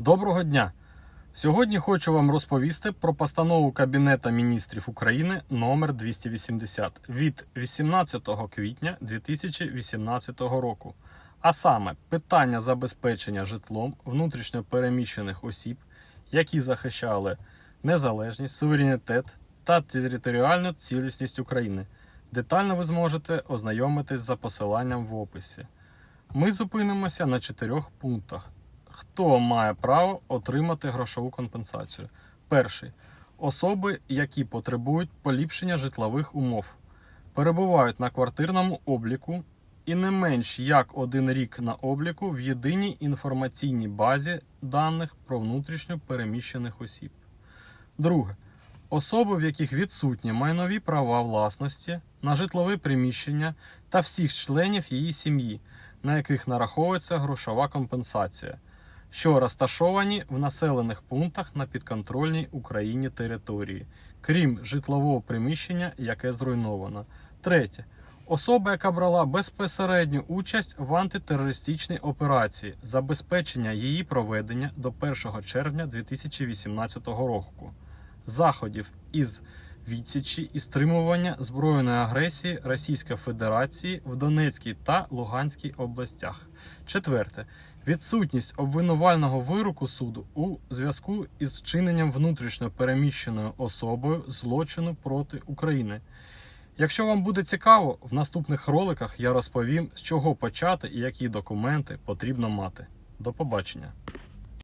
Доброго дня! Сьогодні хочу вам розповісти про постанову Кабінета міністрів України номер 280 від 18 квітня 2018 року. А саме питання забезпечення житлом внутрішньо переміщених осіб, які захищали незалежність, суверенітет та територіальну цілісність України. Детально ви зможете ознайомитись за посиланням в описі. Ми зупинимося на чотирьох пунктах. Хто має право отримати грошову компенсацію? Перший особи, які потребують поліпшення житлових умов, перебувають на квартирному обліку і не менш як один рік на обліку в єдиній інформаційній базі даних про внутрішньо переміщених осіб. Друге. Особи, в яких відсутні майнові права власності на житлове приміщення та всіх членів її сім'ї, на яких нараховується грошова компенсація, що розташовані в населених пунктах на підконтрольній Україні території, крім житлового приміщення, яке зруйновано. Третє. Особа, яка брала безпосередню участь в антитерористичній операції, забезпечення її проведення до 1 червня 2018 року, заходів із відсічі і стримування збройної агресії Російської Федерації в Донецькій та Луганській областях. Четверте. Відсутність обвинувального вироку суду у зв'язку із вчиненням внутрішньо переміщеною особою злочину проти України. Якщо вам буде цікаво, в наступних роликах я розповім, з чого почати і які документи потрібно мати. До побачення!